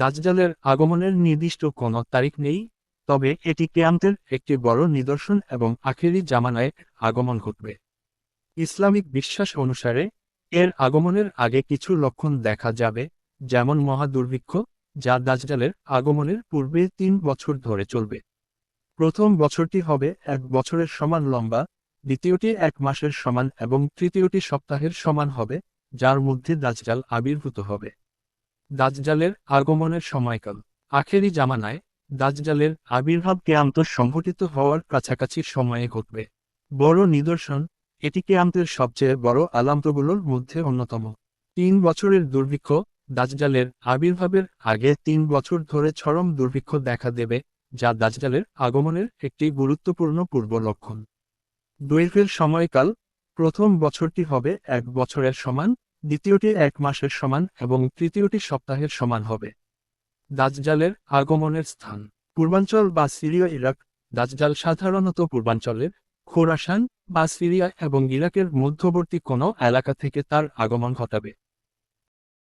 দাজ্জালের আগমনের নির্দিষ্ট কোনো তারিখ নেই, তবে এটি কেয়ামতের একটি বড় নিদর্শন এবং আখেরি জামানায় আগমন ঘটবে। ইসলামিক বিশ্বাস অনুসারে, এর আগমনের আগে কিছু লক্ষণ দেখা যাবে, যেমন মহাদুর্ভিক্ষ যা দাজ্জালের আগমনের পূর্বে তিন বছর ধরে চলবে। প্রথম বছরটি হবে এক বছরের সমান লম্বা, দ্বিতীয়টি এক মাসের সমান এবং তৃতীয়টি সপ্তাহের সমান হবে, যার মধ্যে দাজ্জাল আবির্ভূত হবে। দাজ্জালের আগমনের সময়কাল। আখেরি জামানায় দাজ্জালের আবির্ভাব কেয়ামত সংঘটিত হওয়ার কাছাকাছি সময়ে ঘটবে। বড় নিদর্শন, এটি কেয়ামতের সবচেয়ে বড় আলামতগুলোর মধ্যে অন্যতম। তিন বছরের দুর্ভিক্ষ দাজ্জালের আবির্ভাবের আগে তিন বছর ধরে চরম দুর্ভিক্ষ দেখা দেবে, যা দাজ্জালের আগমনের একটি গুরুত্বপূর্ণ পূর্ব লক্ষণ। দৈর্ঘ্যের সময়কাল প্রথম বছরটি হবে এক বছরের সমান দ্বিতীয়টি এক মাসের সমান এবং তৃতীয়টি সপ্তাহের সমান হবে। দাজজালের আগমনের স্থান। পূর্বাঞ্চল বা সিরিয়া, ইরাক। দাজজাল সাধারণত পূর্বাঞ্চলের খোরাসান বা সিরিয়া এবং ইরাকের মধ্যবর্তী কোনো এলাকা থেকে তার আগমন ঘটাবে।